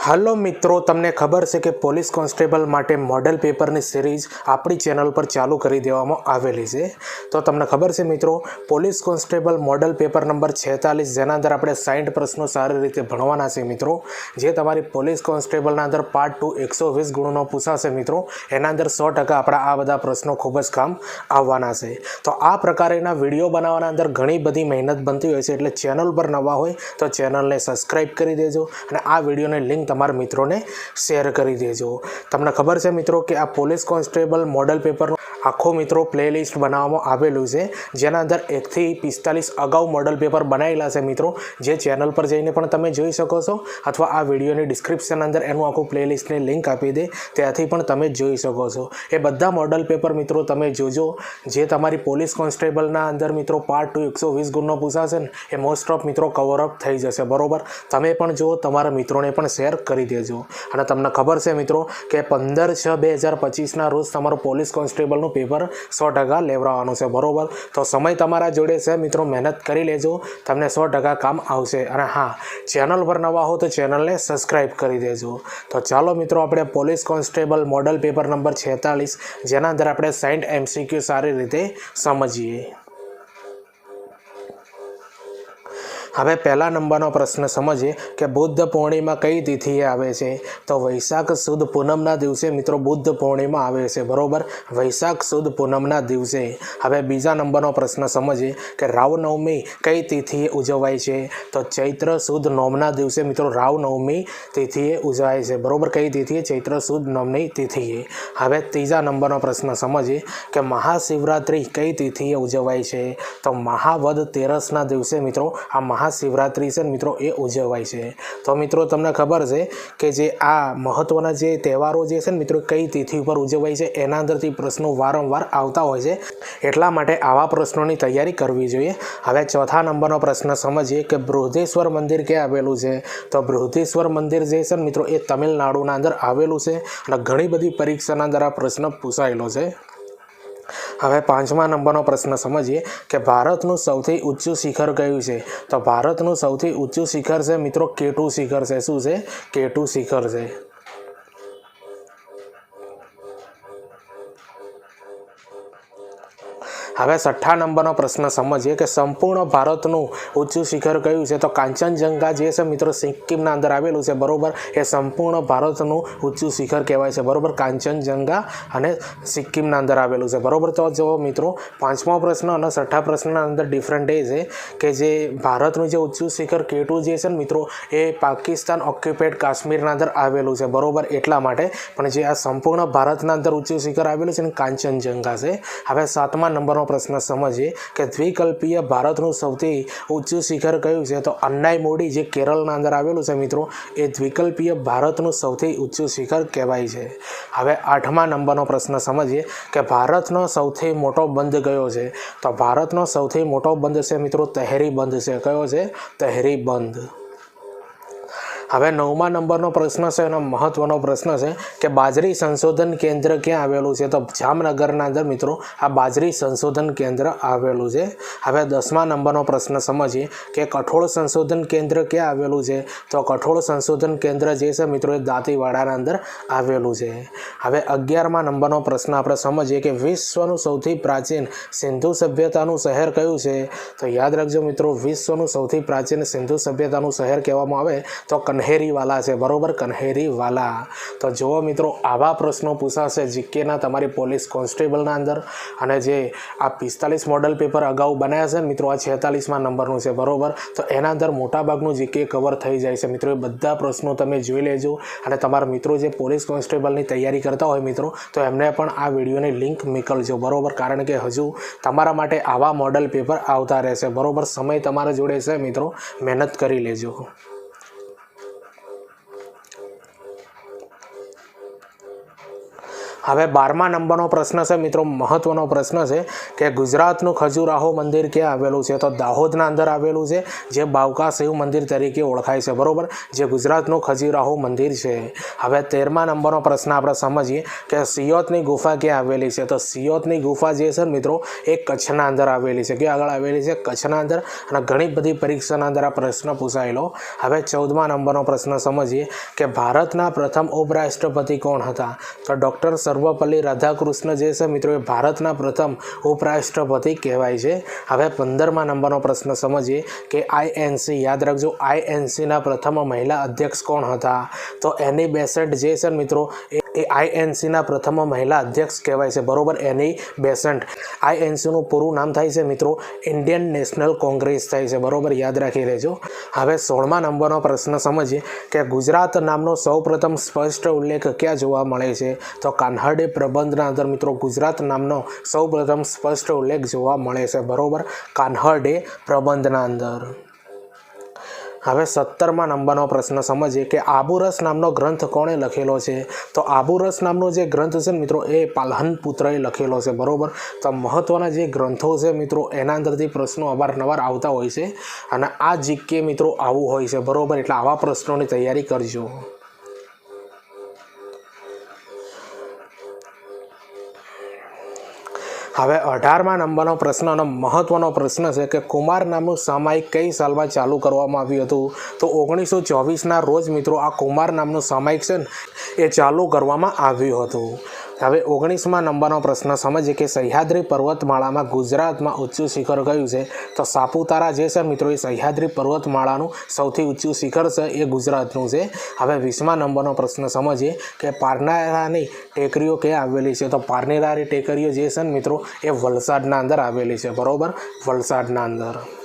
હાલો મિત્રો, તમને ખબર છે કે પોલીસ કોન્સ્ટેબલ માટે મોડેલ પેપરની સિરીઝ આપણી ચેનલ પર ચાલુ કરી દેવામાં આવેલી છે. તો તમને ખબર છે મિત્રો, police constable model paper number છેતાલીસ જેના અંદર આપણે સાઠ પ્રશ્નો સારી રીતે ભણવાના છે મિત્રો. જે તમારી પોલીસ કોન્સ્ટેબલના અંદર પાર્ટ ટુ એકસો વીસ ગુણનો પૂછાશે મિત્રો. એના અંદર સો ટકા આપણા આ બધા પ્રશ્નો ખૂબ જ કામ આવવાના છે. તો આ પ્રકારના વીડિયો બનાવવાના અંદર ઘણી બધી મહેનત બનતી હોય છે, એટલે ચેનલ પર નવા હોય તો ચેનલને સબસ્ક્રાઈબ કરી દેજો અને આ વિડીયોને લિંક તમારા મિત્રોને શેર કરી દેજો. તમને ખબર છે મિત્રો કે આ પોલીસ કોન્સ્ટેબલ મોડલ પેપરનું આખો મિત્રો પ્લેલિસ્ટ બનાવવામાં આવેલું છે, જેના અંદર એકથી પિસ્તાલીસ અગાઉ મોડલ પેપર બનાવેલા છે મિત્રો. જે ચેનલ પર જઈને પણ તમે જોઈ શકો છો, અથવા આ વિડીયોની ડિસ્ક્રિપ્શન અંદર એનું આખું પ્લેલિસ્ટની લિંક આપી દે, ત્યાંથી પણ તમે જોઈ શકો છો. એ બધા મોડલ પેપર મિત્રો તમે જોજો. જે તમારી પોલીસ કોન્સ્ટેબલના અંદર મિત્રો પાર્ટ ટુ એકસો વીસ ગુણનો પૂછાશે ને, એ મોસ્ટ ઓફ મિત્રો કવરઅપ થઈ જશે. બરાબર? તમે પણ જુઓ, તમારા મિત્રોને પણ શેર કરી દેજો. અને તમને ખબર છે મિત્રો કે પંદર છ બે હજાર પચીસના રોજ તમારું પોલીસ કોન્સ્ટેબલનું પેપર સો ટકા લેવડાવવાનું છે. બરોબર? તો સમય તમારા જોડે છે. મિત્રો, મહેનત કરી લેજો. તમને સો ટકા કામ આવશે. અને હા, ચેનલ પર નવા હો તો ચેનલને સબસ્ક્રાઈબ કરી દેજો. તો ચાલો મિત્રો, આપણે police constable model paper number છેતાલીસ, જેના અંદર આપણે સાઇન્ટ એમસીક્યુ સારી રીતે સમજીએ. હવે પહેલા નંબરનો પ્રશ્ન સમજીએ કે બુદ્ધ પૂર્ણિમા કઈ તિથિએ આવે છે? તો વૈશાખ સુદ પૂનમના દિવસે મિત્રો બુદ્ધ પૂર્ણિમા આવે છે, બરોબર? વૈશાખ સુદ પૂનમના દિવસે. હવે બીજા નંબરનો પ્રશ્ન સમજીએ કે રાવનવમી કઈ તિથિએ ઉજવાય છે? તો ચૈત્ર સુદ નોમના દિવસે મિત્રો રાવનવમી તિથિએ ઉજવાય છે, બરોબર? કઈ તિથિએ? ચૈત્ર સુદ નોમની તિથિએ. હવે ત્રીજા નંબરનો પ્રશ્ન સમજીએ કે મહાશિવરાત્રિ કઈ તિથિએ ઉજવાય છે? તો મહાવદ તેરસના દિવસે મિત્રો આ મહાશિવરાત્રિ છે ને મિત્રો, એ ઉજવાય છે. તો મિત્રો, તમને ખબર છે કે જે આ મહત્ત્વના જે તહેવારો જે છે ને મિત્રો, કઈ તિથિ ઉપર ઉજવાય છે, એના અંદરથી પ્રશ્નો વારંવાર આવતા હોય છે. એટલા માટે આવા પ્રશ્નોની તૈયારી કરવી જોઈએ. હવે ચોથા નંબરનો પ્રશ્ન સમજીએ કે બૃહદેશ્વર મંદિર ક્યાં આવેલું છે? તો બૃહદેશ્વર મંદિર જે છે ને મિત્રો, એ તમિલનાડુના અંદર આવેલું છે. અને ઘણી બધી પરીક્ષાના અંદર આ પ્રશ્ન પૂછાયેલો છે. હવે પાંચમા નંબરનો પ્રશ્ન સમજીએ કે ભારતનું સૌથી ઊંચું શિખર કયું છે? તો ભારતનું સૌથી ઊંચું શિખર છે મિત્રો, કેટુ શિખર છે? શું છે? કેટુ શિખર છે. હવે છઠ્ઠા નંબરનો પ્રશ્ન સમજીએ કે સંપૂર્ણ ભારતનું ઊંચું શિખર કયું છે? તો કાંચનજંગા જે છે મિત્રો સિક્કિમના અંદર આવેલું છે, બરોબર? એ સંપૂર્ણ ભારતનું ઊંચું શિખર કહેવાય છે, બરોબર? કાંચનજંગા અને સિક્કિમના અંદર આવેલું છે, બરોબર? તો જો મિત્રો, પાંચમો પ્રશ્ન અને છઠ્ઠા પ્રશ્નના અંદર ડિફરન્ટ એ છે કે જે ભારતનું જે ઊંચું શિખર કેટુ જે છે ને મિત્રો, એ પાકિસ્તાન ઓક્યુપેડ કાશ્મીરના અંદર આવેલું છે, બરોબર? એટલા માટે પણ જે આ સંપૂર્ણ ભારતના અંદર ઊંચું શિખર આવેલું છે ને કાંચનજંગા છે. હવે સાતમા નંબરનો પ્રશ્ન સમજીએ કે દ્વિકલ્પીય ભારતનું સૌથી ઊંચું શિખર કયું છે? તો અન્નાઈ મોડી, જે કેરળના અંદર આવેલું છે મિત્રો, એ દ્વિકલ્પીય ભારતનું સૌથી ઊંચું શિખર કહેવાય છે. હવે આઠમા નંબરનો પ્રશ્ન સમજીએ કે ભારતનો સૌથી મોટો બંધ કયો છે? તો ભારતનો સૌથી મોટો બંધ છે મિત્રો, તહેરી બંધ છે. કયો છે? તહેરી બંધ. હવે નવમા નંબરનો પ્રશ્ન છે એનો મહત્વનો પ્રશ્ન છે કે બાજરી સંશોધન કેન્દ્ર ક્યાં આવેલું છે? તો જામનગરના અંદર મિત્રો આ બાજરી સંશોધન કેન્દ્ર આવેલું છે. હવે દસમા નંબરનો પ્રશ્ન સમજીએ કે કઠોળ સંશોધન કેન્દ્ર ક્યાં આવેલું છે? તો કઠોળ સંશોધન કેન્દ્ર જે છે મિત્રો એ દાંતીવાડાના અંદર આવેલું છે. હવે અગિયારમા નંબરનો પ્રશ્ન આપણે સમજીએ કે વિશ્વનું સૌથી પ્રાચીન સિંધુ સભ્યતાનું શહેર કયું છે? તો યાદ રાખજો મિત્રો, વિશ્વનું સૌથી પ્રાચીન સિંધુ સભ્યતાનું શહેર કહેવામાં આવે તો કન્હેરીવાલા છે, બરોબર? કન્હેરીવાલા. તો જુઓ મિત્રો, આવા પ્રશ્નો પૂછાશે જીકેના તમારી પોલીસ કોન્સ્ટેબલના અંદર અને જે આ પિસ્તાલીસ મોડલ પેપર અગાઉ બનાવ્યા છે ને મિત્રો, આ છેતાલીસમાં નંબરનું છે, બરોબર? તો એના અંદર મોટાભાગનું જીકે કવર થઈ જાય છે. મિત્રો, એ બધા પ્રશ્નો તમે જોઈ લેજો અને તમારા મિત્રો જે પોલીસ કોન્સ્ટેબલની તૈયારી કરતા હોય મિત્રો, તો એમને પણ આ વિડીયોની લિંક મોકલજો, બરોબર? કારણ કે હજુ તમારા માટે આવા મોડલ પેપર આવતા રહેશે, બરોબર? સમય તમારા જોડે છે મિત્રો, મહેનત કરી લેજો. હવે બારમા નંબરનો પ્રશ્ન છે, મિત્રો, મહત્વનો પ્રશ્ન છે કે ગુજરાતનું ખજુરાહો મંદિર ક્યાં આવેલું છે? તો દાહોદના અંદર આવેલું છે, જે બાવકા શિવ મંદિર તરીકે ઓળખાય છે, બરાબર? જે ગુજરાતનું ખજુરાહો મંદિર છે. હવે તેરમા નંબરનો પ્રશ્ન આપણે સમજીએ કે સિયોતની ગુફા ક્યાં આવેલી છે? તો સિયોતની ગુફા જે છે મિત્રો, એ કચ્છના અંદર આવેલી છે. ક્યાં આગળ આવેલી છે? કચ્છના અંદર. અને ઘણી બધી પરીક્ષાના અંદર આ પ્રશ્ન પૂછાયેલો. હવે ચૌદમા નંબરનો પ્રશ્ન સમજીએ કે ભારતના પ્રથમ ઉપરાષ્ટ્રપતિ કોણ હતા? તો ડૉક્ટર સર્વપલ્લી રાધાકૃષ્ણ જે છે મિત્રો એ ભારતના પ્રથમ ઉપરાષ્ટ્રપતિ કહેવાય છે. હવે પંદરમા નંબરનો પ્રશ્ન સમજીએ કે આઈએનસી યાદ રાખજો આઈએનસીના પ્રથમ મહિલા અધ્યક્ષ કોણ હતા? તો એની બેસેન્ટ જે છે મિત્રો એ એ આઈએનસીના પ્રથમ મહિલા અધ્યક્ષ કહેવાય છે. બરોબર? એની બેસન્ટ આઈએનસીનું પૂરું નામ થાય છે મિત્રો ઇન્ડિયન નેશનલ કોંગ્રેસ થાય છે. બરોબર? યાદ રાખી લેજો હવે સોળમા નંબરનો પ્રશ્ન સમજીએ કે ગુજરાત નામનો સૌપ્રથમ સ્પષ્ટ ઉલ્લેખ ક્યાં જોવા મળે છે? તો કાન્હડે પ્રબંધના અંદર મિત્રો ગુજરાત નામનો સૌપ્રથમ સ્પષ્ટ ઉલ્લેખ જોવા મળે છે. બરોબર? કાન્હડે પ્રબંધના અંદર. હવે સત્તરમાં નંબરનો પ્રશ્ન સમજીએ કે આબુરસ નામનો ગ્રંથ કોણે લખેલો છે? તો આબુરસ નામનો જે ગ્રંથ છે મિત્રો, એ પાલહન પુત્રએ લખેલો છે, બરોબર? તો મહત્ત્વના જે ગ્રંથો છે મિત્રો, એના અંદરથી પ્રશ્નો અવારનવાર આવતા હોય છે અને આ જીકે મિત્રો આવું હોય છે, બરાબર? એટલે આવા પ્રશ્નોની તૈયારી કરજો. હવે અઢારમા નંબરનો પ્રશ્ન અને મહત્વનો પ્રશ્ન છે કે કુમાર નામનું સામાયિક કઈ સાલમાં ચાલુ કરવામાં આવ્યું હતું? તો ઓગણીસો ચોવીસના રોજ મિત્રો આ કુમાર નામનું સામાયિક છે ને, એ ચાલુ કરવામાં આવ્યું હતું. હવે ઓગણીસમાં નંબરનો પ્રશ્ન સમજીએ કે સહ્યાદ્રી પર્વતમાળામાં ગુજરાતમાં ઊંચું શિખર કયું છે? તો સાપુતારા જે છે મિત્રો, એ સહ્યાદ્રી પર્વતમાળાનું સૌથી ઊંચું શિખર છે, એ ગુજરાતનું છે. હવે વીસમા નંબરનો પ્રશ્ન સમજીએ કે પારનેરાની ટેકરીઓ ક્યાં આવેલી છે? તો પારનેરાની ટેકરીઓ જે છે મિત્રો, એ વલસાડના અંદર આવેલી છે. બરોબર? વલસાડના અંદર.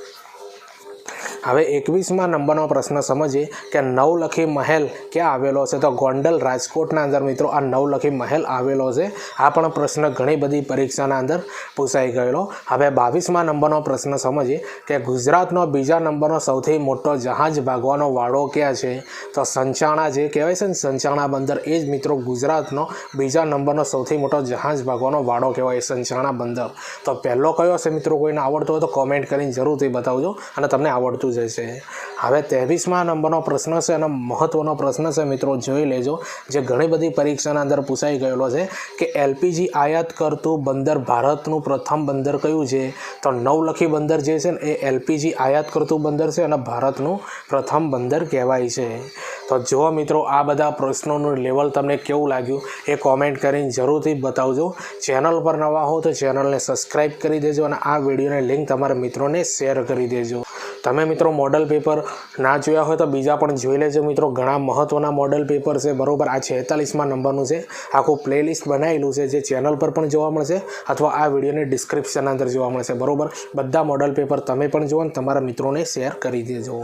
હવે એકવીસમાં નંબરનો પ્રશ્ન સમજીએ કે નવલખી મહેલ ક્યાં આવેલો છે? તો ગોંડલ રાજકોટના અંદર મિત્રો આ નવલખી મહેલ આવેલો છે. આ પણ પ્રશ્ન ઘણી બધી પરીક્ષાના અંદર પૂછાઈ ગયેલો. હવે બાવીસમાં નંબરનો પ્રશ્ન સમજીએ કે ગુજરાતનો બીજા નંબરનો સૌથી મોટો જહાજ ભાગવાનો વાડો ક્યાં છે? તો સંચાણા જે કહેવાય છે ને, સંચાણા બંદર, એ જ મિત્રો ગુજરાતનો બીજા નંબરનો સૌથી મોટો જહાજ ભાગવાનો વાડો કહેવાય સંચાણા બંદર. તો પહેલો કયો છે મિત્રો? કોઈને આવડતો હોય તો કોમેન્ટ કરીને જરૂરથી બતાવજો અને તમને આવડતું જશે. હવે ત્રેવીસમાં નંબરનો પ્રશ્ન છે અને મહત્ત્વનો પ્રશ્ન છે મિત્રો, જોઈ લેજો. જે ઘણી બધી પરીક્ષાના અંદર પૂછાઈ ગયેલો છે કે એલપીજી આયાત કરતું બંદર ભારતનું પ્રથમ બંદર કયું છે? તો નવલખી બંદર જે છે ને, એ એલપીજી આયાત કરતું બંદર છે અને ભારતનું પ્રથમ બંદર કહેવાય છે. તો જો મિત્રો, આ બધા પ્રશ્નોનું લેવલ તમને કેવું લાગ્યું? એ કોમેન્ટ કરીને જરૂરથી બતાવજો. ચેનલ પર નવા હો તો ચેનલને સબસ્ક્રાઈબ કરી દેજો અને આ વિડીયોની લિંક તમારા મિત્રોને શેર કરી દેજો. તમે મિત્રો મોડલ પેપર ના જોયા હોય તો બીજા પણ જોઈ લેજો મિત્રો. ઘણા મહત્ત્વના મોડલ પેપર છે. બરાબર, આ છેતાલીસમાં નંબરનું છે. આખું પ્લેલિસ્ટ બનાવેલું છે જે ચેનલ પર પણ જોવા મળશે અથવા આ વિડીયોની ડિસ્ક્રિપ્શન અંદર જોવા મળશે. બરોબર, બધા મોડલ પેપર તમે પણ જુઓ અને તમારા મિત્રોને શેર કરી દેજો.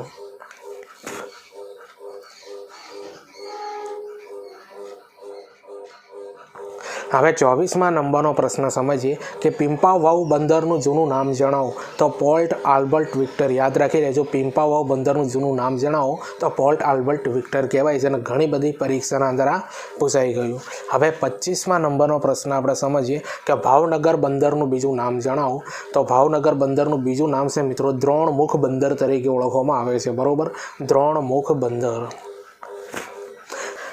હવે ચોવીસમાં નંબરનો પ્રશ્ન સમજીએ કે પિંપાવાવ બંદરનું જૂનું નામ જણાવો. તો પોર્ટ આલ્બર્ટ વિક્ટર યાદ રાખી લેજો પિંપાવાવ બંદરનું જૂનું નામ જણાવો. તો પોર્ટ આલ્બર્ટ વિક્ટર કહેવાય છે અને ઘણી બધી પરીક્ષાના અંદર આ પૂછાઈ ગયું. હવે પચીસમાં નંબરનો પ્રશ્ન આપણે સમજીએ કે ભાવનગર બંદરનું બીજું નામ જણાવો. તો ભાવનગર બંદરનું બીજું નામ છે મિત્રો દ્રોણમુખ બંદર તરીકે ઓળખવામાં આવે છે. બરાબર? દ્રોણમુખ બંદર.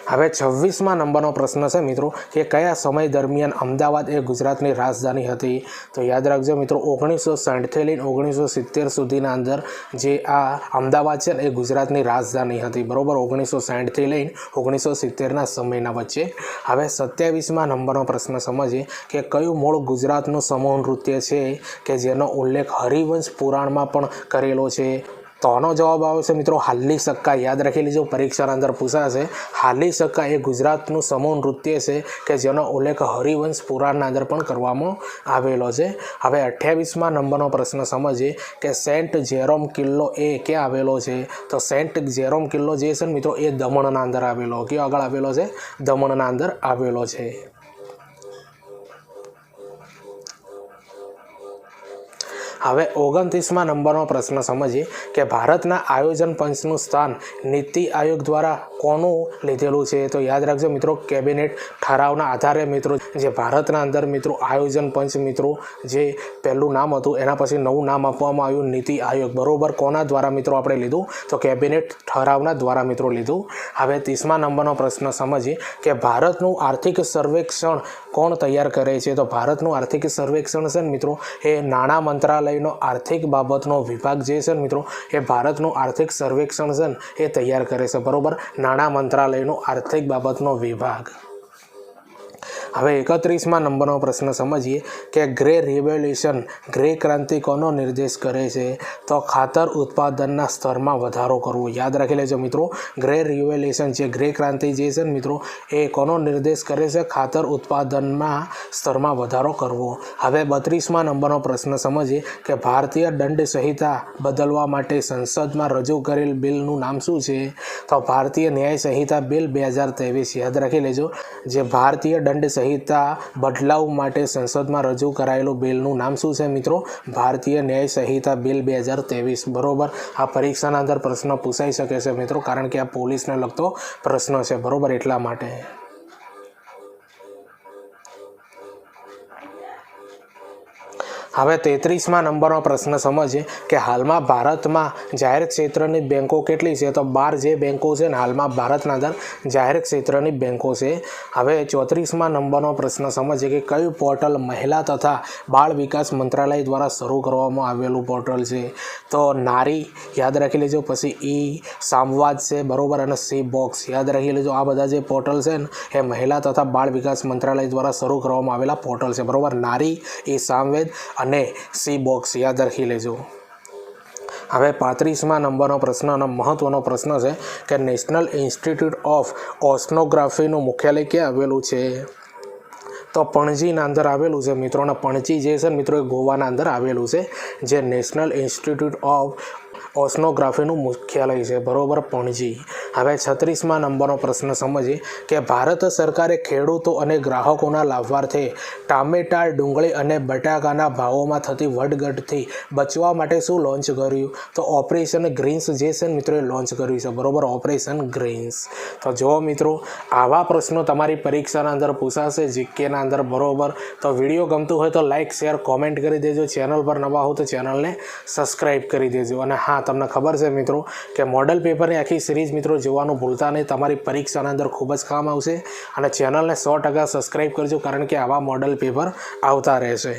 હવે છવ્વીસમાં નંબરનો પ્રશ્ન છે મિત્રો, કે કયા સમય દરમિયાન અમદાવાદ એ ગુજરાતની રાજધાની હતી? તો યાદ રાખજો મિત્રો, ઓગણીસો સાઠથી લઈને ઓગણીસો સિત્તેર સુધીના અંદર જે આ અમદાવાદ છે એ ગુજરાતની રાજધાની હતી. બરોબર, ઓગણીસો સાઠથી લઈને ઓગણીસો સિત્તેરના સમયના વચ્ચે. હવે સત્યાવીસમાં નંબરનો પ્રશ્ન સમજીએ કે કયું મૂળ ગુજરાતનું સમૂહ નૃત્ય છે કે જેનો ઉલ્લેખ હરિવંશ પુરાણમાં પણ કરેલો છે? તો આનો જવાબ આવે છે મિત્રો. હાલી સક્કા, યાદ રાખી લેજો, પરીક્ષાના અંદર પૂછાશે. હાલી સક્કા એ ગુજરાતનું સમૂહ નૃત્ય છે કે જેનો ઉલ્લેખ હરિવંશ પુરાણના અંદર પણ કરવામાં આવેલો છે. હવે અઠ્યાવીસમાં નંબરનો પ્રશ્ન સમજીએ કે સેન્ટ જેરોમ કિલ્લો એ ક્યાં આવેલો છે? તો સેન્ટ જેરોમ કિલ્લો જે છે ને મિત્રો, એ દમણના અંદર આવેલો. કયો આગળ આવેલો છે? દમણના અંદર આવેલો છે. હવે ઓગણત્રીસમાં નંબરનો પ્રશ્ન સમજીએ કે ભારતના આયોજન પંચનું સ્થાન નીતિ આયોગ દ્વારા કોનું લીધેલું છે? તો યાદ રાખજો મિત્રો, કેબિનેટ ઠરાવના આધારે મિત્રો, જે ભારતના અંદર મિત્રો, આયોજન પંચ મિત્રો, જે પહેલું નામ હતું, એના પછી નવું નામ આપવામાં આવ્યું, નીતિ આયોગ. બરોબર? કોના દ્વારા મિત્રો આપણે લીધું? તો કેબિનેટ ઠરાવના દ્વારા મિત્રો લીધું. હવે ત્રીસમા નંબરનો પ્રશ્ન સમજીએ કે ભારતનું આર્થિક સર્વેક્ષણ કોણ તૈયાર કરે છે? તો ભારતનું આર્થિક સર્વેક્ષણ છે મિત્રો, એ નાણાં મંત્રાલયનો આર્થિક બાબતનો વિભાગ જે છે મિત્રો, એ ભારતનું આર્થિક સર્વેક્ષણ છે એ તૈયાર કરે છે. બરોબર? નાણાં મંત્રાલયનો આર્થિક બાબતનો વિભાગ. હવે એકત્રીસમાં નંબરનો પ્રશ્ન સમજીએ કે ગ્રે રિવોલ્યુશન ગ્રે ક્રાંતિ કોનો નિર્દેશ કરે છે, તો ખાતર ઉત્પાદનના સ્તરમાં વધારો કરવો. યાદ રાખી લેજો મિત્રો, ગ્રે રિવોલ્યુશન જે ગ્રે ક્રાંતિ જે છે ને મિત્રો, એ કોનો નિર્દેશ કરે છે? ખાતર ઉત્પાદનમાં સ્તરમાં વધારો કરવો. હવે બત્રીસમાં નંબરનો પ્રશ્ન સમજીએ કે ભારતીય દંડ સંહિતા બદલવા માટે સંસદમાં રજૂ કરેલ બિલનું નામ શું છે? તો ભારતીય ન્યાય સંહિતા બિલ બે હજાર ત્રેવીસ. યાદ રાખી લેજો, જે ભારતીય દંડ સંહિતા બદલાવ માટે સંસદમાં રજૂ કરાયેલું બિલનું નામ શું છે મિત્રો? ભારતીય ન્યાય સંહિતા બિલ બે હજાર ત્રેવીસ. બરોબર? આ પરીક્ષાના અંદર પ્રશ્ન પૂછાઈ શકે છે મિત્રો, કારણ કે આ પોલીસને લગતો પ્રશ્ન છે. બરોબર? એટલા માટે. હવે તેત્રીસમાં નંબરનો પ્રશ્ન સમજીએ કે હાલમાં ભારતમાં જાહેર ક્ષેત્રની બેન્કો કેટલી છે? તો બાર જે બેન્કો છે ને, હાલમાં ભારતના અંદર જાહેર ક્ષેત્રની બેન્કો છે. હવે ચોત્રીસમાં નંબરનો પ્રશ્ન સમજીએ કે કયું પોર્ટલ મહિલા તથા બાળ વિકાસ મંત્રાલય દ્વારા શરૂ કરવામાં આવેલું પોર્ટલ છે? તો નારી, યાદ રાખી લેજો. પછી ઈ, સામવાદ છે, બરાબર? અને સી, બોક્સ. યાદ રાખી લેજો. આ બધા જે પોર્ટલ છે ને, એ મહિલા તથા બાળ વિકાસ મંત્રાલય દ્વારા શરૂ કરવામાં આવેલા પોર્ટલ છે. બરાબર? નારી, ઈ સામવેદ અને સી બોક્સ યાદ રાખી લેજો. હવે પાંત્રીસમાં નંબરનો પ્રશ્ન અને મહત્ત્વનો પ્રશ્ન છે કે નેશનલ ઇન્સ્ટિટ્યૂટ ઓફ ઓસ્નોગ્રાફીનું મુખ્યાલય ક્યાં આવેલું છે? તો પણજીના અંદર આવેલું છે. મિત્રોને પણજી જે છે મિત્રો એ ગોવાના અંદર આવેલું છે. જે નેશનલ ઇન્સ્ટિટ્યૂટ ઓફ ઓસ્નોગ્રાફીનું મુખ્યાલય છે. બરોબર પણજી હવે છત્રીસમાં નંબરનો પ્રશ્ન સમજીએ કે ભારત સરકારે ખેડૂતો અને ગ્રાહકોના લાભાર્થે ટામેટા, ડુંગળી અને બટાકાના ભાવોમાં થતી વડગટથી બચવા માટે શું લોન્ચ કર્યું? તો ઓપરેશન ગ્રીન્સ જે છે મિત્રોએ લોન્ચ કર્યું છે. બરોબર, ઓપરેશન ગ્રીન્સ. તો જો મિત્રો, આવા પ્રશ્નો તમારી પરીક્ષાના અંદર પૂછાશે, જીકેના અંદર. બરોબર, તો વીડિયો ગમતું હોય તો લાઇક શેર કોમેન્ટ કરી દેજો. ચેનલ પર નવા હો તો ચેનલને સબસ્ક્રાઈબ કરી દેજો. અને હા તમને ખબર છે મિત્રો કે મોડલ પેપરની આખી સિરીઝ મિત્રો જોવાનું ભૂલતા નહીં. તમારી પરીક્ષાના અંદર ખૂબ જ કામ આવશે અને ચેનલને સો ટકા સબસ્ક્રાઈબ કરજો કારણ કે આવા મોડલ પેપર આવતા રહેશે.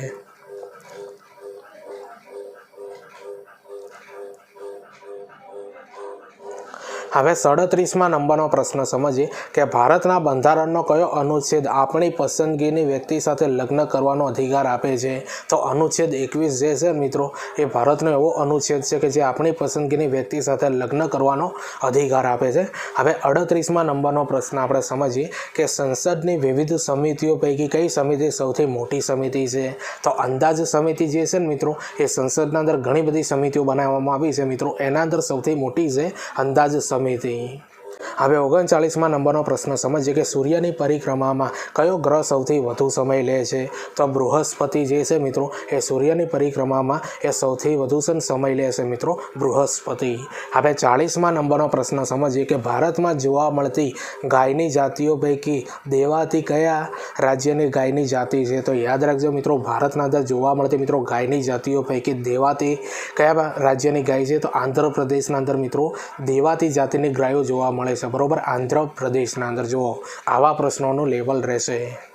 હવે સડત્રીસમાં નંબરનો પ્રશ્ન સમજીએ કે ભારતના બંધારણનો કયો અનુચ્છેદ આપણી પસંદગીની વ્યક્તિ સાથે લગ્ન કરવાનો અધિકાર આપે છે? તો અનુચ્છેદ એકવીસ જે છે મિત્રો, એ ભારતનો એવો અનુચ્છેદ છે કે જે આપણી પસંદગીની વ્યક્તિ સાથે લગ્ન કરવાનો અધિકાર આપે છે. હવે અડત્રીસમાં નંબરનો પ્રશ્ન આપણે સમજીએ કે સંસદની વિવિધ સમિતિઓ પૈકી કઈ સમિતિ સૌથી મોટી સમિતિ છે? તો અંદાજ સમિતિ જે છે ને મિત્રો, એ સંસદના અંદર ઘણી બધી સમિતિઓ બનાવવામાં આવી છે મિત્રો. એના અંદર સૌથી મોટી છે અંદાજ સમિતિ સમિતિ હવે ઓગણચાળીસમાં નંબરનો પ્રશ્ન સમજીએ કે સૂર્યની પરિક્રમામાં કયો ગ્રહ સૌથી વધુ સમય લે છે? તો બૃહસ્પતિ જે છે મિત્રો, એ સૂર્યની પરિક્રમામાં એ સૌથી વધુ સમય લે છે મિત્રો, બૃહસ્પતિ. હવે ચાળીસમાં નંબરનો પ્રશ્ન સમજીએ કે ભારતમાં જોવા મળતી ગાયની જાતિઓ પૈકી દેવાતી કયા રાજ્યની ગાયની જાતિ છે? તો યાદ રાખજો મિત્રો, ભારતના અંદર જોવા મળતી મિત્રો ગાયની જાતિઓ પૈકી દેવાતી કયા રાજ્યની ગાય છે? તો આંધ્રપ્રદેશના અંદર મિત્રો દેવાતી જાતિની ગાયો જોવા મળે છે. બરોબર? આંધ્રપ્રદેશના અંદર જુઓ આવા પ્રશ્નોનું લેવલ રહેશે.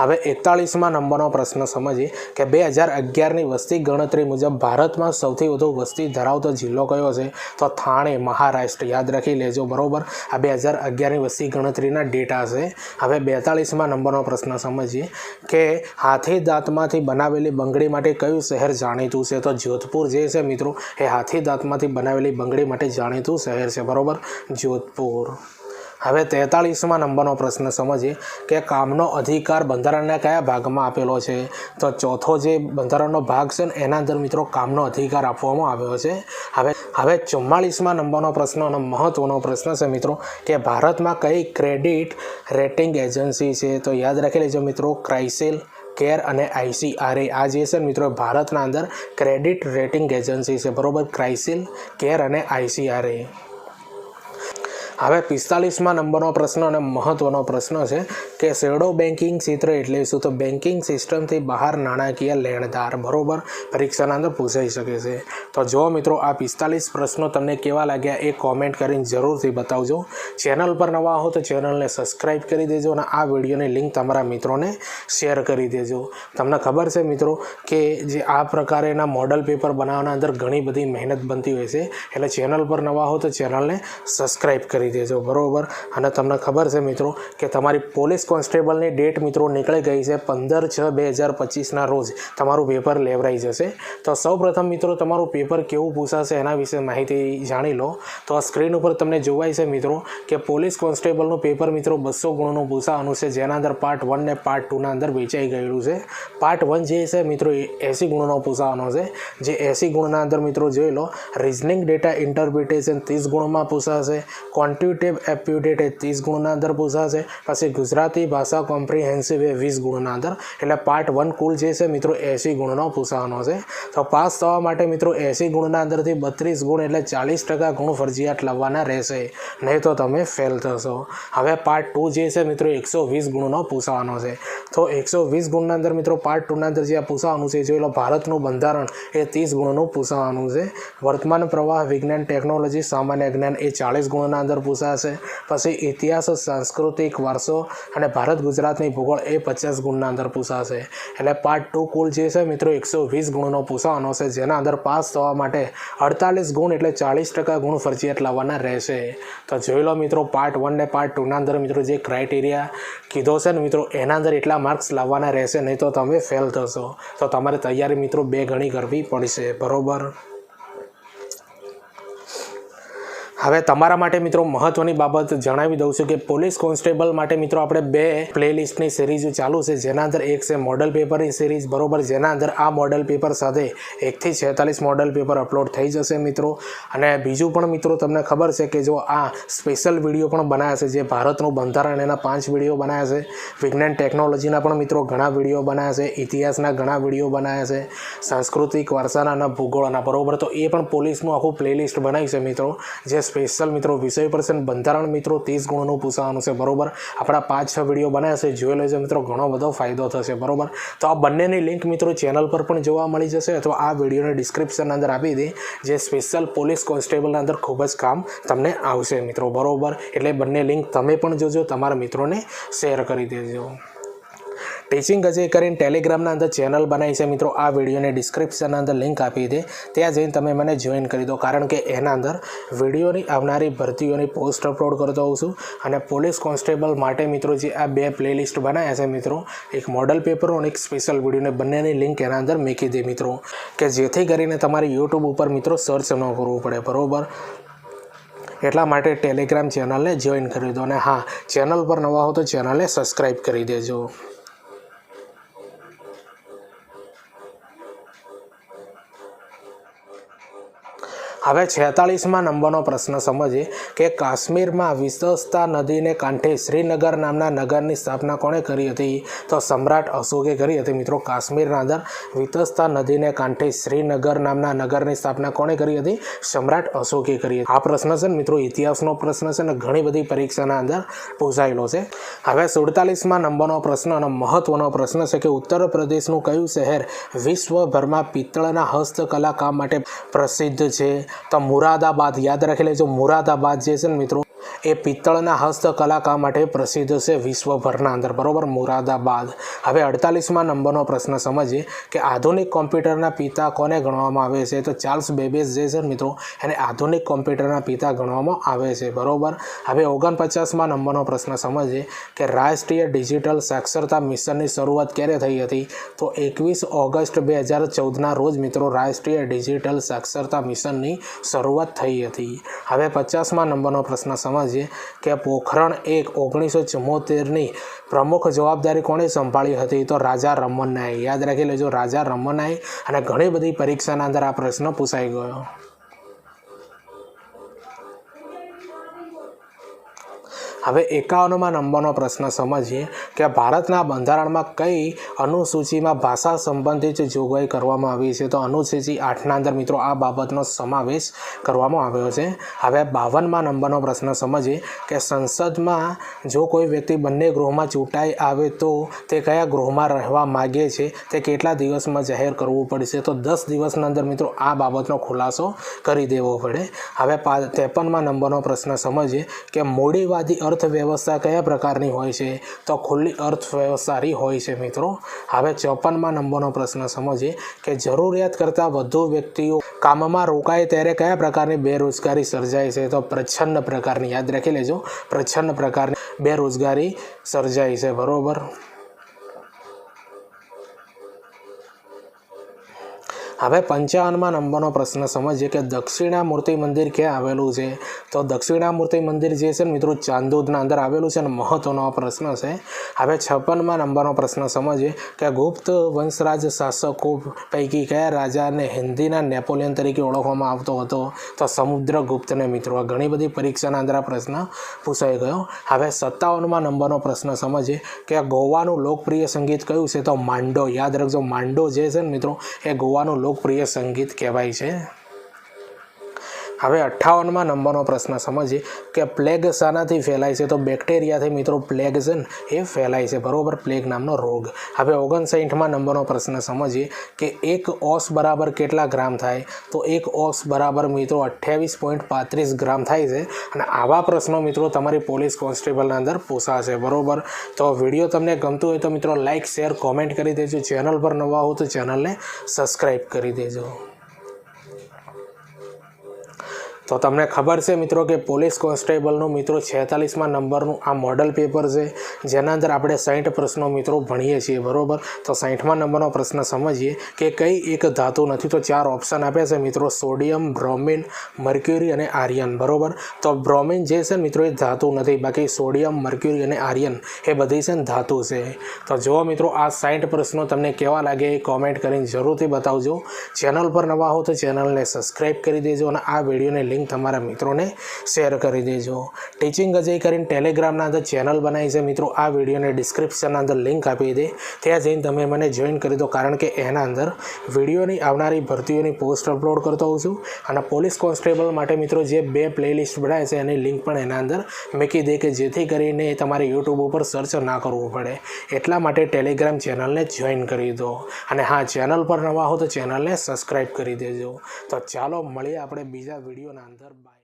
હવે એકતાળીસમાં નંબરનો પ્રશ્ન સમજીએ કે બે હજાર અગિયારની વસ્તી ગણતરી મુજબ ભારતમાં સૌથી વધુ વસ્તી ધરાવતો જિલ્લો કયો છે? તો થાણે, મહારાષ્ટ્ર, યાદ રાખી લેજો, બરોબર? આ બે હજાર અગિયારની વસ્તી ગણતરીના ડેટા છે. હવે બેતાળીસમાં નંબરનો પ્રશ્ન સમજીએ કે હાથી દાંતમાંથી બનાવેલી બંગડી માટે કયું શહેર જાણીતું છે? તો જોધપુર જે છે મિત્રો, એ હાથી દાંતમાંથી બનાવેલી બંગડી માટે જાણીતું શહેર છે, બરાબર? જોધપુર. હવે તેતાળીસમાં નંબરનો પ્રશ્ન સમજીએ કે કામનો અધિકાર બંધારણના કયા ભાગમાં આપેલો છે? તો ચોથો જે બંધારણનો ભાગ છે ને, એના અંદર મિત્રો કામનો અધિકાર આપવામાં આવ્યો છે. હવે હવે ચુમ્માળીસમાં નંબરનો પ્રશ્ન અને મહત્ત્વનો પ્રશ્ન છે મિત્રો કે ભારતમાં કઈ ક્રેડિટ રેટિંગ એજન્સી છે? તો યાદ રાખી લેજો મિત્રો, ક્રાઇસિલ કેર અને આઈસીઆરએ આ જે છે મિત્રો ભારતના અંદર ક્રેડિટ રેટિંગ એજન્સી છે. બરોબર? ક્રાઇસિલ કેર અને આઈસીઆરએ હવે પિસ્તાલીસમાં નંબરનો પ્રશ્ન અને મહત્વનો પ્રશ્ન છે કે શેડો બેન્કિંગ ક્ષેત્ર એટલે શું? તો બેન્કિંગ સિસ્ટમથી બહાર નાણાકીય લેણદાર બરોબર પરીક્ષાના અંદર પૂછાઈ શકે છે. તો જો મિત્રો આ પિસ્તાલીસ પ્રશ્નો તમને કેવા લાગ્યા એ કોમેન્ટ કરીને જરૂરથી બતાવજો. ચેનલ પર નવા હો તો ચેનલને સબસ્ક્રાઈબ કરી દેજો અને આ વિડીયોની લિંક તમારા મિત્રોને શેર કરી દેજો. તમને ખબર છે મિત્રો કે જે આ પ્રકારેના મોડલ પેપર બનાવવાના અંદર ઘણી બધી મહેનત બનતી હોય છે. એટલે ચેનલ પર નવા હો તો ચેનલને સબસ્ક્રાઈબ કરી દેજો, બરોબર? અને તમને ખબર છે મિત્રો કે તમારી પોલીસ કોન્સ્ટેબલની ડેટ મિત્રો નીકળી ગઈ છે પંદર છ બે હજાર પચીસના રોજ. તમારું પેપર લેવરાઈ જશે. તો સૌપ્રથમ મિત્રો તમારું પેપર કેવું પૂછાશે એના વિશે માહિતી જાણી લો. તો આ સ્ક્રીન ઉપર તમને જોવાય છે મિત્રો કે પોલીસ કોન્સ્ટેબલનું પેપર મિત્રો બસો ગુણનું પૂછાવાનું છે, જેના અંદર પાર્ટ વન ને પાર્ટ ટુના અંદર વેચાઈ ગયેલું છે. પાર્ટ વન જે છે મિત્રો એંસી ગુણનો પૂછાવાનો છે. જે એસી ગુણના અંદર મિત્રો જોઈ લો રિઝનિંગ ડેટા ઇન્ટરપ્રિટેશન ત્રીસ ગુણમાં પૂછાશે ક્વોન્ટિટેટિવ એપ્યુડેટ એ ત્રીસ ગુણના અંદર પૂછાશે પછી ગુજરાતી ભાષા કોમ્પ્રિહેન્સિવ એ વીસ ગુણના અંદર. એટલે પાર્ટ વન કુલ જે છે મિત્રો એંસી ગુણનો પૂછવાનો છે. તો પાસ થવા માટે મિત્રો એંસી ગુણના અંદરથી બત્રીસ ગુણ એટલે ચાલીસ ટકા ગુણ ફરજિયાત લાવવાના રહેશે. નહીં તો તમે ફેલ થશો. હવે પાર્ટ ટુ જે છે મિત્રો એકસો વીસ ગુણનો પૂછવાનો છે. તો એકસો વીસ ગુણના અંદર મિત્રો પાર્ટ ટુના અંદર જે આ પૂછવાનું છે, જોઈ લો ભારતનું બંધારણ એ ત્રીસ ગુણનું પૂછવાનું છે. વર્તમાન પ્રવાહ વિજ્ઞાન ટેકનોલોજી સામાન્ય જ્ઞાન એ ચાલીસ ગુણના અંદર પૂછાશે પછી ઇતિહાસ, સાંસ્કૃતિક વારસો અને ભારત ગુજરાતની ભૂગોળ એ પચાસ ગુણના અંદર પૂછાશે એટલે પાર્ટ ટુ કુલ જે છે મિત્રો એકસો વીસ ગુણનો પૂછવાનો છે, જેના અંદર પાસ થવા માટે અડતાલીસ ગુણ એટલે ચાળીસ ટકા ગુણ ફરજિયાત લાવવાના રહેશે. તો જોઈ લો મિત્રો પાર્ટ વન ને પાર્ટ ટુના અંદર મિત્રો જે ક્રાઇટેરિયા કીધો છે ને મિત્રો, એના અંદર એટલા માર્ક્સ લાવવાના રહેશે, નહીં તો તમે ફેલ થશો. તો તમારે તૈયારી મિત્રો બે ગણી કરવી પડશે. બરોબર? હવે તમારા માટે મિત્રો મહત્વની બાબત જણાવી દઉં છું કે પોલીસ કોન્સ્ટેબલ માટે મિત્રો આપણે બે પ્લેલિસ્ટની સિરીઝ ચાલુ છે. જેના અંદર એક છે મોડલ પેપરની સિરીઝ, બરોબર? જેના અંદર આ મોડલ પેપર સાથે એકથી છેતાલીસ મોડલ પેપર અપલોડ થઈ જશે મિત્રો. અને બીજું પણ મિત્રો તમને ખબર છે કે જો આ સ્પેશિયલ વીડિયો પણ બનાવ્યા છે, જે ભારતનું બંધારણ એના પાંચ વીડિયો બનાવ્યા છે. વિજ્ઞાન ટેકનોલોજીના પણ મિત્રો ઘણા વીડિયો બનાવ્યા છે, ઇતિહાસના ઘણા વીડિયો બનાવ્યા છે, સાંસ્કૃતિક વારસાના અને ભૂગોળના, બરોબર? તો એ પણ પોલીસનું આખું પ્લેલિસ્ટ બનાવ્યું છે મિત્રો. જે સ્પેશિયલ મિત્રો વિષય પર છે બંધારણ મિત્રો ત્રીસ ગુણનું પૂછવાનું છે, બરોબર? આપણા પાંચ છ વીડિયો બનાવ્યા છે, જોઈ લેજો મિત્રો, ઘણો બધો ફાયદો થશે, બરોબર? તો આ બંનેની લિંક મિત્રો ચેનલ પર પણ જોવા મળી જશે, અથવા આ વિડીયોને ડિસ્ક્રિપ્શન અંદર આપી દે, જે સ્પેશિયલ પોલીસ કોન્સ્ટેબલના અંદર ખૂબ જ કામ તમને આવશે મિત્રો, બરોબર? એટલે બંને લિંક તમે પણ જોજો, તમારા મિત્રોને શેર કરી દેજો. ટીચિંગ હજી કરીને ટેલિગ્રામના અંદર ચેનલ બનાવી છે. મિત્રો, આ વિડીયોને ડિસ્ક્રિપ્શનના અંદર લિંક આપી દે. ત્યાં જઈને તમે મને જોઈન કરી દો. કારણ કે એના અંદર વિડીયોની આવનારી ભરતીઓની પોસ્ટ અપલોડ કરતો હોઉં છું. અને પોલીસ કોન્સ્ટેબલ માટે, મિત્રો, જે આ બે પ્લેલિસ્ટ બનાવ્યા છે, મિત્રો, એક મોડલ પેપરો અને એક સ્પેશિયલ વિડીયોને બંનેની લિંક એના અંદર મૂકી દે, મિત્રો. કે જેથી કરીને તમારે યુટ્યુબ ઉપર, મિત્રો સર્ચ ન કરવું પડે. બરાબર? એટલા માટે ટેલિગ્રામ ચેનલને જોઈન કરી દો. અને હા ચેનલ પર નવા હો તો ચેનલને સબસ્ક્રાઈબ કરી દેજો. હવે છેતાળીસમાં નંબરનો પ્રશ્ન સમજીએ કે કાશ્મીરમાં વિશસ્તા નદીને કાંઠે શ્રીનગર નામના નગરની સ્થાપના કોણે કરી હતી? તો સમ્રાટ અશોકે કરી હતી. મિત્રો, કાશ્મીરના અંદર વિતસ્તા નદીને કાંઠે શ્રીનગર નામના નગરની સ્થાપના કોણે કરી હતી? સમ્રાટ અશોકે કરી હતી. આ પ્રશ્ન છે ને મિત્રો, ઇતિહાસનો પ્રશ્ન છે ને ઘણી બધી પરીક્ષાના અંદર પૂછાયેલો છે. હવે સુડતાલીસમાં નંબરનો પ્રશ્ન અને મહત્વનો પ્રશ્ન છે કે ઉત્તર પ્રદેશનું કયું શહેર વિશ્વભરમાં પિત્તળના હસ્તકલા કામ માટે પ્રસિદ્ધ છે? તો મુરાદાબાદ યાદ રાખી લેજો. મુરાદાબાદ જે છે ને મિત્રો. એ પિત્તળના હસ્તકલા કામ માટે પ્રસિદ્ધ છે વિશ્વભરના અંદર. બરાબર? મુરાદાબાદ. હવે અડતાલીસમાં નંબરનો પ્રશ્ન સમજીએ કે આધુનિક કોમ્પ્યુટરના પિતા કોને ગણવામાં આવે છે? તો ચાર્લ્સ બેબેઝ જે છે મિત્રો, એને આધુનિક કોમ્પ્યુટરના પિતા ગણવામાં આવે છે. બરાબર? હવે ઓગણપચાસમાં નંબરનો પ્રશ્ન સમજીએ કે રાષ્ટ્રીય ડિજિટલ સાક્ષરતા મિશનની શરૂઆત ક્યારે થઈ હતી? તો એકવીસ ઓગસ્ટ બે હજાર ચૌદના રોજ મિત્રો, રાષ્ટ્રીય ડિજિટલ સાક્ષરતા મિશનની શરૂઆત થઈ હતી. હવે પચાસમાં નંબરનો પ્રશ્ન સમજીએ સમજીએ કે પોખરણ એક ઓગણીસો ચુમ્મોતેરની પ્રમુખ જવાબદારી કોણે સંભાળી હતી? તો રાજા રમન્નાએ. યાદ રાખી લેજો, રાજા રમન્નાએ અને ઘણી બધી પરીક્ષાના અંદર આ પ્રશ્ન પૂછાઈ ગયો. હવે એકાવનમાં નંબરનો પ્રશ્ન સમજીએ કે ભારતના બંધારણમાં કઈ અનુસૂચિમાં ભાષા સંબંધિત જોગવાઈ કરવામાં આવી છે? તો અનુસૂચિ આઠના અંદર મિત્રો આ બાબતનો સમાવેશ કરવામાં આવ્યો છે. હવે બાવનમાં નંબરનો પ્રશ્ન સમજીએ કે સંસદમાં જો કોઈ વ્યક્તિ બંને ગૃહમાં ચૂંટાઈ આવે તો તે કયા ગૃહમાં રહેવા માગે છે? તે કેટલા દિવસમાં જાહેર કરવું પડશે? તો દસ દિવસના અંદર મિત્રો આ બાબતનો ખુલાસો કરી દેવો પડે. હવે પા ત્રેપનમાં નંબરનો પ્રશ્ન સમજીએ કે મૂડીવાદી અર્થવ્યવસ્થા કયા પ્રકારની હોય છે? તો ખુલ્લી અર્થવ્યવસ્થાની હોય છે મિત્રો. હવે ચોપનમાં નંબરનો પ્રશ્ન સમજીએ કે જરૂરિયાત કરતાં વધુ વ્યક્તિઓ કામમાં રોકાય ત્યારે કયા પ્રકારની બેરોજગારી સર્જાય છે? તો પ્રચ્છન્ન પ્રકારની યાદ રાખી લેજો. પ્રચ્છન્ન પ્રકારની બેરોજગારી સર્જાય છે. બરોબર? હવે પંચાવનમાં નંબરનો પ્રશ્ન સમજીએ કે દક્ષિણામૂર્તિ મંદિર ક્યાં આવેલું છે? તો દક્ષિણામૂર્તિ મંદિર જે છે ને મિત્રો ચાંદોદના અંદર આવેલું છે અને મહત્વનો પ્રશ્ન છે. હવે છપ્પનમાં નંબરનો પ્રશ્ન સમજીએ કે ગુપ્ત વંશરાજ શાસકો પૈકી કયા રાજાને હિન્દીના નેપોલિયન તરીકે ઓળખવામાં આવતો હતો? તો સમુદ્રગુપ્તને મિત્રો ઘણી બધી પરીક્ષાના અંદર આ પ્રશ્ન પૂછાઈ ગયો. હવે સત્તાવનમાં નંબરનો પ્રશ્ન સમજીએ કે ગોવાનું લોકપ્રિય સંગીત કયું છે? તો માંડો. યાદ રાખજો, માંડો જે છે ને મિત્રો, એ ગોવાનું લોકપ્રિય સંગીત કહેવાય છે. હવે અઠ્ઠાવનમાં નંબરનો પ્રશ્ન સમજીએ કે પ્લેગ શાનાથી ફેલાય છે તો બેક્ટેરિયાથી મિત્રો પ્લેગ છે ને, એ ફેલાય છે. બરાબર? પ્લેગ નામનો રોગ. હવે ઓગણસાઠમાં નંબરનો પ્રશ્ન સમજીએ કે એક ઓસ બરાબર કેટલા ગ્રામ થાય? તો એક ઓસ બરાબર મિત્રો અઠ્યાવીસ પોઈન્ટ પાંત્રીસ ગ્રામ થાય છે. અને આવા પ્રશ્નો મિત્રો તમારી પોલીસ કોન્સ્ટેબલના અંદર પૂછાશે. બરાબર? તો વીડિયો તમને ગમતું હોય તો મિત્રો લાઇક શેર, કોમેન્ટ કરી દેજો. ચેનલ પર નવા હો તો ચેનલને સબસ્ક્રાઈબ કરી દેજો. તો તમને ખબર છે મિત્રો કે પોલીસ કોન્સ્ટેબલનું મિત્રો છેતાલીસમાં નંબરનું આ મોડલ પેપર છે, જેના અંદર આપણે સાઠ પ્રશ્નો મિત્રો ભણીએ છીએ, બરોબર? તો સાઠમાં નંબરનો પ્રશ્ન સમજીએ કે કઈ એક ધાતુ નથી, તો ચાર ઓપ્શન આપ્યા છે મિત્રો, સોડિયમ, બ્રોમિન, મર્ક્યુરી અને આર્યન, બરાબર? તો બ્રોમિન જે છે મિત્રો, એ ધાતુ નથી, બાકી સોડિયમ, મર્ક્યુરી અને આર્યન એ બધી છે ને ધાતુ છે. તો જુઓ મિત્રો, આ સાઠ પ્રશ્નો તમને કેવા લાગે એ કોમેન્ટ કરીને જરૂરથી બતાવજો. ચેનલ પર નવા હો તો ચેનલને સબસ્ક્રાઈબ કરી દેજો અને આ વિડીયોને લિંક તમારા મિત્રોને શેર કરી દેજો. ટીચિંગ અજય કરીને ટેલિગ્રામના અંદર ચેનલ બનાવી છે. મિત્રો, આ વિડીયોને ડિસ્ક્રિપ્શનના અંદર લિંક આપી દે. ત્યાં જઈને તમે મને જોઈન કરી દો. કારણ કે એના અંદર વિડીયોની આવનારી ભરતીઓની પોસ્ટ અપલોડ કરતો હોઉં છું. અને પોલીસ કોન્સ્ટેબલ માટે મિત્રો, જે બે પ્લેલિસ્ટ બનાવે છે, એની લિંક પણ એના અંદર મૂકી દે કે જેથી કરીને તમારે યુટ્યુબ ઉપર સર્ચ ના કરવું પડે. એટલા માટે ટેલિગ્રામ ચેનલને જોઈન કરી દો. અને હા ચેનલ પર નવા હો તો ચેનલને સબસ્ક્રાઈબ કરી દેજો. તો ચાલો, મળીએ આપણે બીજા વિડીયોના અંદર બાય